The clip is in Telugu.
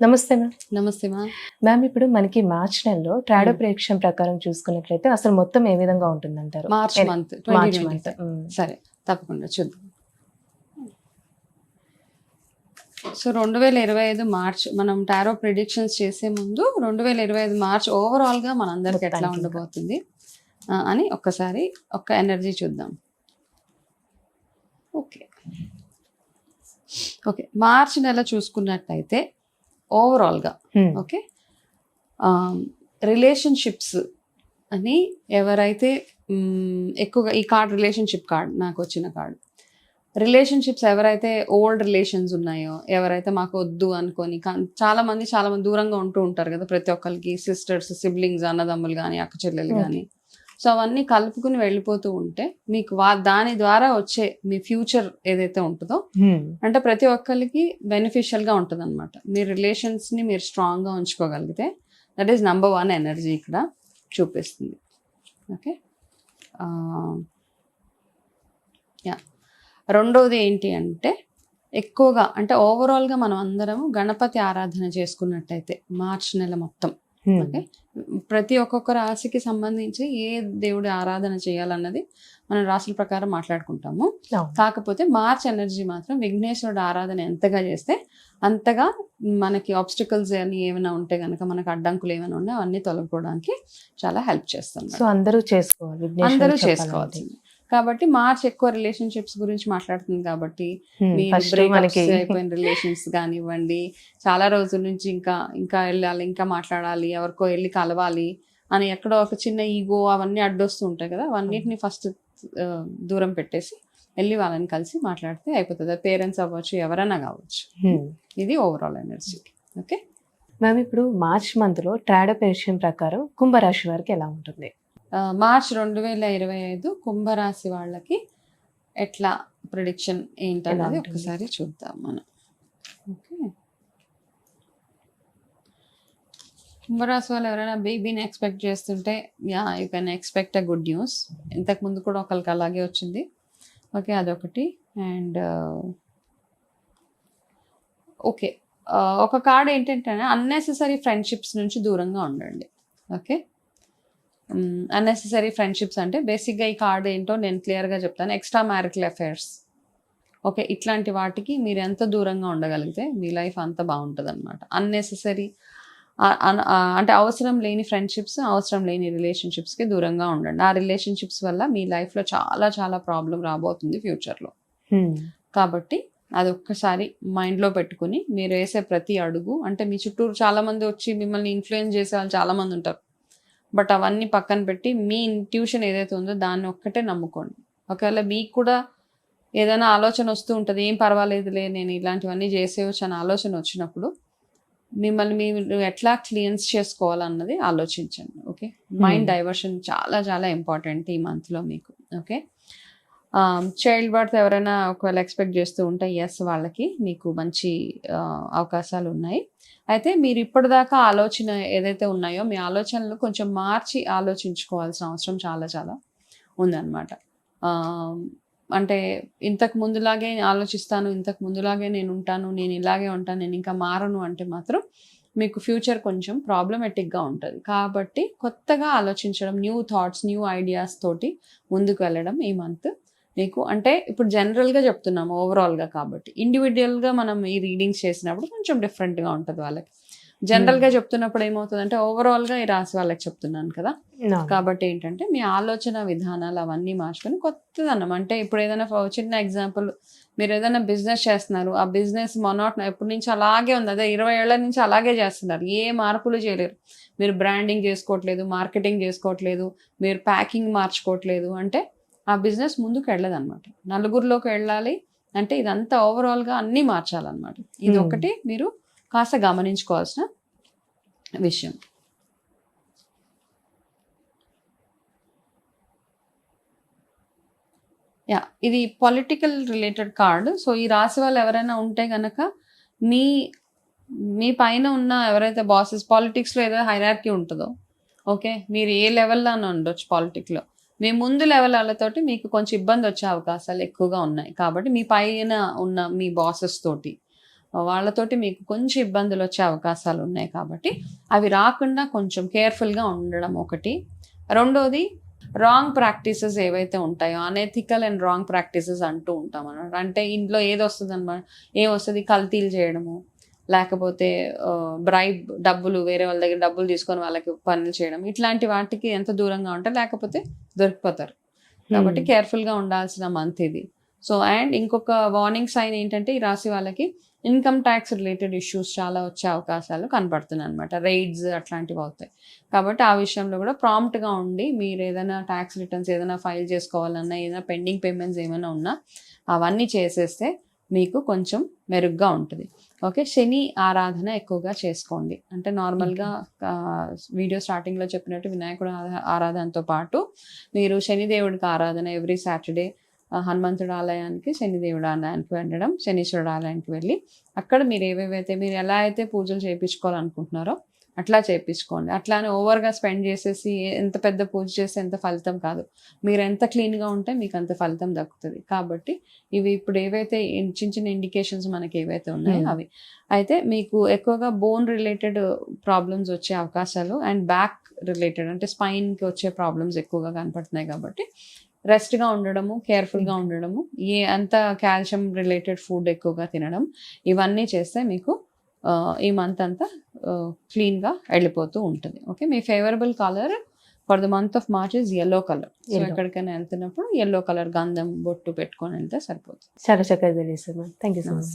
నమస్తే మ్యామ్. నమస్తే మా మ్యామ్ ఇప్పుడు మనకి మార్చ్ నెలలో ట్రాడో. ప్రేక్షణ ప్రకారం చూసుకున్నట్లయితే అసలు మొత్తం ఏ విధంగా ఉంటుందంటారు? March month March month. సరే తప్పకుండా చూద్దాం. సో రెండు వేల ఇరవై ఐదు మార్చ్ మనం టారో ప్రిడిక్షన్స్ చేసే ముందు రెండు వేల ఇరవై ఐదు మార్చ్ ఓవరాల్గా మనందరికి ఎట్లా. ఉండబోతుంది? అని ఒక్కసారి ఒక్క ఎనర్జీ చూద్దాం. ఓకే. ఓకే మార్చ్ నెల చూసుకున్నట్టయితే ఓవరాల్గా ఓకే రిలేషన్షిప్స్ అని ఎవరైతే ఎక్కువగా ఈ కార్డ్ రిలేషన్షిప్ కార్డ్ నాకు వచ్చిన కార్డ్ రిలేషన్షిప్స్ ఎవరైతే ఓల్డ్ రిలేషన్స్ ఉన్నాయో ఎవరైతే మాకు వద్దు అనుకొని చాలా మంది చాలా మంది దూరంగా ఉంటూ ఉంటారు కదా ప్రతి ఒక్కరికి సిస్టర్స్ సిబ్లింగ్స్ అన్నదమ్ములు కానీ అక్క చెల్లెలు. కానీ సో అవన్నీ కలుపుకుని వెళ్ళిపోతూ ఉంటే మీకు వా దాని ద్వారా వచ్చే మీ ఫ్యూచర్ ఏదైతే ఉంటుందో అంటే ప్రతి ఒక్కరికి బెనిఫిషియల్గా ఉంటుంది అనమాట మీ రిలేషన్స్ని మీరు స్ట్రాంగ్గా ఉంచుకోగలిగితే that is number one energy ఇక్కడ చూపిస్తుంది. ఓకే? యా రెండవది ఏంటి అంటే ఎక్కువగా అంటే ఓవరాల్గా మనం అందరం గణపతి ఆరాధన చేసుకున్నట్టయితే మార్చ్ నెల మొత్తం ఓకే? ప్రతి ఒక్కొక్క రాశికి సంబంధించి ఏ దేవుడి ఆరాధన చేయాలన్నది మనం రాశుల ప్రకారం మాట్లాడుకుంటాము. కాకపోతే మార్చ్ ఎనర్జీ మాత్రం విఘ్నేశ్వరుడు ఆరాధన ఎంతగా చేస్తే అంతగా మనకి ఆబ్స్టికల్స్ అని ఏమైనా ఉంటే కనుక మనకి అడ్డంకులు ఏమైనా ఉన్నా అవన్నీ తొలగిపోవడానికి చాలా హెల్ప్ చేస్తుంది. సో అందరూ చేసుకోవాలి అందరూ. చేసుకోవాల్సింది. కాబట్టి మార్చ్ ఎక్కువ రిలేషన్షిప్స్ గురించి మాట్లాడుతుంది కాబట్టి Hmm, అయిపోయిన రిలేషన్స్ కానివ్వండి చాలా రోజుల నుంచి ఇంకా ఇంకా వెళ్ళాలి ఇంకా మాట్లాడాలి ఎవరికో వెళ్ళి కలవాలి అని ఎక్కడో ఒక చిన్న ఈగో అవన్నీ అడ్డొస్తూ ఉంటాయి కదా అవన్నిటిని ఫస్ట్ దూరం పెట్టేసి వెళ్ళి వాళ్ళని కలిసి మాట్లాడితే అయిపోతుంది. పేరెంట్స్ అవ్వచ్చు ఎవరైనా కావచ్చు. Hmm. ఇది ఓవరాల్ ఎనర్జీ ఓకే మ్యామ్ ఇప్పుడు మార్చ్ మంత్లో ట్రాడో ప్రకారం కుంభరాశి వారికి ఎలా ఉంటుంది? మార్చ్ రెండు వేల ఇరవై ఐదు కుంభరాశి వాళ్ళకి ఎట్లా ప్రిడిక్షన్ ఏంటన్నది? ఒకసారి చూద్దాం మనం. ఓకే. కుంభరాశి వాళ్ళు ఎవరైనా బేబీని ఎక్స్పెక్ట్ చేస్తుంటే yeah you can expect a good news ఇంతకు ముందు కూడా ఒకరికి అలాగే వచ్చింది. ఓకే అదొకటి. And okay. ఒక కార్డ్ ఏంటంటే అన్నెసెసరీ ఫ్రెండ్షిప్స్ నుంచి దూరంగా ఉండండి. ఓకే? అన్నెసెసరీ ఫ్రెండ్షిప్స్ అంటే బేసిక్గా ఈ కార్డ్ ఏంటో నేను క్లియర్గా చెప్తాను. ఎక్స్ట్రా మ్యారిటల్ అఫైర్స్ ఓకే ఇట్లాంటి వాటికి మీరు ఎంత దూరంగా ఉండగలిగితే మీ లైఫ్ అంత బాగుంటుంది అనమాట అన్నెసెసరీ అంటే అవసరం లేని ఫ్రెండ్షిప్స్ అవసరం లేని రిలేషన్షిప్స్కి దూరంగా ఉండండి. ఆ రిలేషన్షిప్స్ వల్ల మీ లైఫ్లో చాలా చాలా ప్రాబ్లం రాబోతుంది ఫ్యూచర్లో Hmm. కాబట్టి అది ఒక్కసారి మైండ్లో పెట్టుకుని మీరు వేసే ప్రతి అడుగు అంటే మీ చుట్టూరు చాలా మంది వచ్చి మిమ్మల్ని ఇన్ఫ్లుయెన్స్ చేసే వాళ్ళు చాలా మంది ఉంటారు. బట్ అవన్నీ పక్కన పెట్టి మీ ఇంట్యూషన్ ఏదైతే ఉందో దాన్ని ఒక్కటే నమ్ముకోండి. ఒకవేళ మీకు కూడా ఏదైనా ఆలోచన వస్తూ ఉంటుంది ఏం పర్వాలేదులే నేను ఇలాంటివన్నీ చేసేయచ్చు అనే ఆలోచన వచ్చినప్పుడు మిమ్మల్ని మీరు ఎట్లా క్లియన్స్ చేసుకోవాలన్నది ఆలోచించండి ఓకే? మైండ్ డైవర్షన్ చాలా చాలా ఇంపార్టెంట్ ఈ మంత్లో మీకు ఓకే? Um, చైల్డ్ బర్త్ ఎవరైనా ఒకవేళ ఎక్స్పెక్ట్ చేస్తూ ఉంటే ఎస్ వాళ్ళకి మీకు మంచి uh, అవకాశాలు ఉన్నాయి. అయితే మీరు ఇప్పటిదాకా ఆలోచన ఏదైతే ఉన్నాయో మీ ఆలోచనలు కొంచెం మార్చి ఆలోచించుకోవాల్సిన అవసరం చాలా చాలా ఉందన్నమాట. Um, అంటే ఇంతకు ముందులాగే ఆలోచిస్తాను ఇంతకు ముందులాగే నేను ఉంటాను నేను ఇలాగే ఉంటాను నేను ఇంకా మారను అంటే మాత్రం మీకు ఫ్యూచర్ కొంచెం ప్రాబ్లమెటిక్గా ఉంటుంది. కాబట్టి కొత్తగా ఆలోచించడం న్యూ థాట్స్ న్యూ ఐడియాస్ తోటి ముందుకు వెళ్ళడం ఈ మంత్ మీకు అంటే ఇప్పుడు జనరల్గా చెప్తున్నాము ఓవరాల్గా కాబట్టి. ఇండివిజువల్గా మనం ఈ రీడింగ్స్ చేసినప్పుడు కొంచెం డిఫరెంట్గా ఉంటుంది వాళ్ళకి. జనరల్గా చెప్తున్నప్పుడు ఏమవుతుందంటే ఓవరాల్గా ఈ రాసి వాళ్ళకి చెప్తున్నాను కదా. కాబట్టి ఏంటంటే మీ ఆలోచన విధానాలు అవన్నీ మార్చుకొని కొత్తదన్నం అంటే ఇప్పుడు ఏదైనా చిన్న ఎగ్జాంపుల్ మీరు ఏదైనా బిజినెస్ చేస్తున్నారు. ఆ బిజినెస్ మొనాట్ ఎప్పటి నుంచి అలాగే ఉంది. అదే ఇరవై ఏళ్ళ నుంచి అలాగే చేస్తున్నారు. ఏ మార్పులు చేయలేరు. మీరు బ్రాండింగ్ చేసుకోవట్లేదు మార్కెటింగ్ చేసుకోవట్లేదు మీరు ప్యాకింగ్ మార్చుకోవట్లేదు. అంటే ఆ బిజినెస్ ముందుకు వెళ్ళదు అనమాట నలుగురిలోకి వెళ్ళాలి అంటే ఇదంతా ఓవరాల్గా అన్నీ మార్చాలన్నమాట. ఇది. ఒకటి మీరు కాస్త గమనించుకోవాల్సిన విషయం. యా ఇది పొలిటికల్ రిలేటెడ్ కార్డ్. సో ఈ రాశి వాళ్ళు ఎవరైనా ఉంటే గనక మీ మీ పైన ఉన్న ఎవరైతే బాసెస్ పాలిటిక్స్లో ఏదో హైరార్కీ ఉంటుందో ఓకే? మీరు ఏ లెవెల్లో ఉండొచ్చు పాలిటిక్లో మీ ముందు లెవెల్ వాళ్ళతోటి మీకు కొంచెం ఇబ్బంది వచ్చే అవకాశాలు ఎక్కువగా ఉన్నాయి. కాబట్టి మీ పైన ఉన్న మీ బాసెస్ తోటి వాళ్ళతోటి మీకు కొంచెం ఇబ్బందులు వచ్చే అవకాశాలు ఉన్నాయి కాబట్టి అవి రాకుండా కొంచెం కేర్ఫుల్గా ఉండడం ఒకటి. రెండోది రాంగ్ ప్రాక్టీసెస్ ఏవైతే ఉంటాయో అనెథికల్ అండ్ రాంగ్ ప్రాక్టీసెస్ అంటూ ఉంటాం అనమాట అంటే ఇంట్లో ఏది వస్తుంది అనమాట ఏం వస్తుంది కల్తీలు చేయడము లేకపోతే బ్రైబ్ డబ్బులు వేరే వాళ్ళ దగ్గర డబ్బులు తీసుకొని వాళ్ళకి పనులు చేయడం ఇట్లాంటి వాటికి ఎంత దూరంగా ఉంటే లేకపోతే దొరికిపోతారు. కాబట్టి కేర్ఫుల్గా ఉండాల్సిన మంత్ ఇది. సో అండ్ ఇంకొక వార్నింగ్ సైన్ ఏంటంటే ఈ రాశి వాళ్ళకి ఇన్కమ్ ట్యాక్స్ రిలేటెడ్ ఇష్యూస్ చాలా వచ్చే అవకాశాలు కనపడుతున్నాయి అనమాట రైడ్స్ అట్లాంటివి అవుతాయి. కాబట్టి ఆ విషయంలో కూడా ప్రాంప్ట్గా ఉండి మీరు ఏదైనా ట్యాక్స్ రిటర్న్స్ ఏదైనా ఫైల్ చేసుకోవాలన్నా ఏదైనా పెండింగ్ పేమెంట్స్ ఏమైనా ఉన్నా అవన్నీ చేసేస్తే మీకు కొంచెం మెరుగ్గా ఉంటుంది. ఓకే శని ఆరాధన ఎక్కువగా చేసుకోండి. అంటే నార్మల్గా వీడియో స్టార్టింగ్లో చెప్పినట్టు వినాయకుడు ఆరా- ఆరాధనతో పాటు మీరు శనిదేవుడికి ఆరాధన ఎవ్రీ సాటర్డే హనుమంతుడు ఆలయానికి శనిదేవుడు ఆలయానికి వెళ్ళడం శనీశ్వరుడు ఆలయానికి వెళ్ళి అక్కడ మీరు ఏవేవైతే మీరు ఎలా అయితే పూజలు చేయించుకోవాలనుకుంటున్నారో అట్లా చేయించుకోండి అట్లానే ఓవర్గా స్పెండ్ చేసేసి ఎంత పెద్ద పూజ చేస్తే ఎంత ఫలితం కాదు. మీరు ఎంత క్లీన్గా ఉంటే మీకు అంత ఫలితం దక్కుతుంది. కాబట్టి ఇవి ఇప్పుడు ఏవైతే చిన్న చిన్న ఇండికేషన్స్ మనకి ఏవైతే ఉన్నాయో Hmm. అవి. అయితే మీకు ఎక్కువగా బోన్ రిలేటెడ్ ప్రాబ్లమ్స్ వచ్చే అవకాశాలు అండ్ బ్యాక్ రిలేటెడ్ అంటే స్పైన్కి వచ్చే ప్రాబ్లమ్స్ ఎక్కువగా కనపడుతున్నాయి కాబట్టి రెస్ట్గా ఉండడము కేర్ఫుల్గా ఉండడము ఏ అంత కాల్షియం రిలేటెడ్ ఫుడ్ ఎక్కువగా తినడం ఇవన్నీ చేస్తే మీకు ఈ మంత్ అంతా క్లీన్గా వెళ్ళిపోతూ ఉంటుంది. Okay me favourable colour for the month of March is yellow colour so. ఎక్కడికైనా వెళ్తున్నప్పుడు ఎల్లో కలర్ గంధం బొట్టు పెట్టుకొని వెళ్తే సరిపోతుంది. చాలా చక్కగా తెలియదు థ్యాంక్ యూ సో మచ్